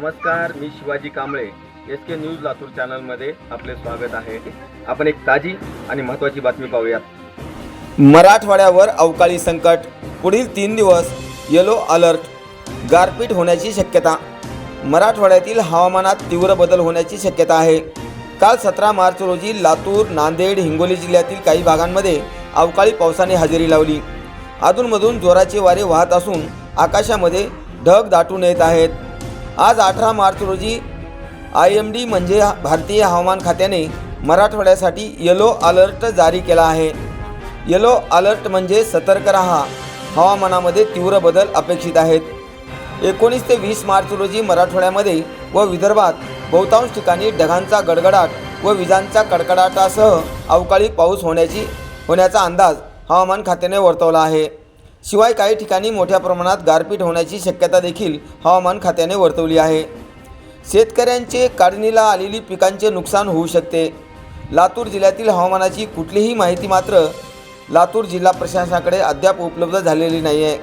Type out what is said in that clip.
नमस्कार मी Shivaji Kamble. S K news Latur चॅनलमध्ये आपले स्वागत आहे. आपण एक ताजी आणि महत्त्वाची बातमी पाहूयात. मराठवाड्यावर अवकाळी संकट. पुढील तीन दिवस येलो अलर्ट गारपीट होण्याची शक्यता. मराठवाड्यातील हवामानात तीव्र बदल होण्याची शक्यता आहे. काल सतरा मार्च रोजी लातूर नांदेड हिंगोली जिल्ह्यातील काही भागांमध्ये अवकाळी पावसाने हजेरी लावली. अधूनमधून जोराचे वारे वाहत असून आकाशामध्ये ढग दाटून येत आहेत. आज अठरा मार्च रोजी आय एम डी म्हणजे भारतीय हवामान खात्याने मराठवाड्यासाठी येलो अलर्ट जारी केला आहे. येलो अलर्ट म्हणजे सतर्क रहा. हवामानामध्ये तीव्र बदल अपेक्षित आहेत. एकोणीस ते वीस मार्च रोजी मराठवाड्यामध्ये व विदर्भात बहुतांश ठिकाणी ढगांचा गडगडाट व विजांचा कडकडाटासह अवकाळी पाऊस होण्याची होण्याचा अंदाज हवामान खात्याने वर्तवला आहे. शिवाय काही ठिकाणी मोठ्या प्रमाणात गारपीट होण्याची शक्यता देखील हवामान खात्याने वर्तवली आहे. शेतकऱ्यांचे काढणीला आलेली पिकांचे नुकसान होऊ शकते. लातूर जिल्ह्यातील हवामानाची कुठलीही माहिती मात्र लातूर जिल्हा प्रशासनाकडे अद्याप उपलब्ध झालेली नाही आहे